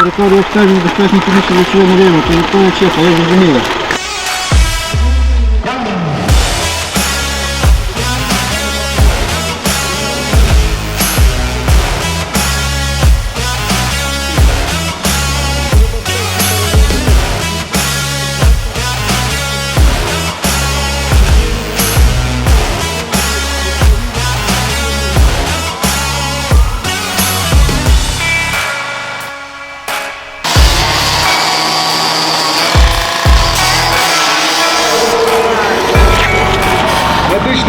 територію обстеження безпечні приміщення речового району, територія чеха, я зрозуміла.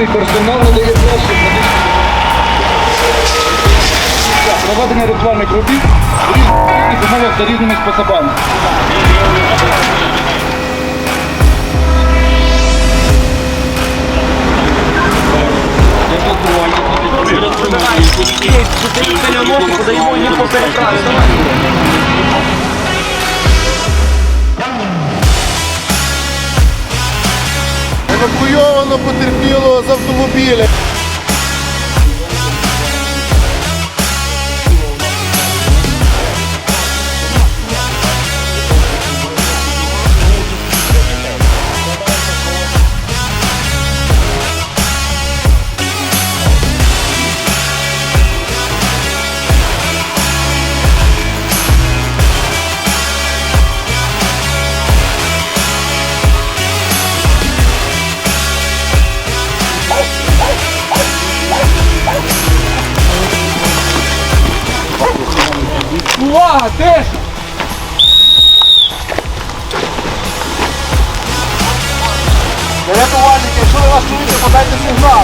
Медичний персонал надає доступ медичних проведення ритуальних робіт в різних умовах за різними способами. Евакуйовано потерпілого з автомобіля. Увага! Тиша! Рятувальники, якщо ви вас чуєте, подайте сигнал.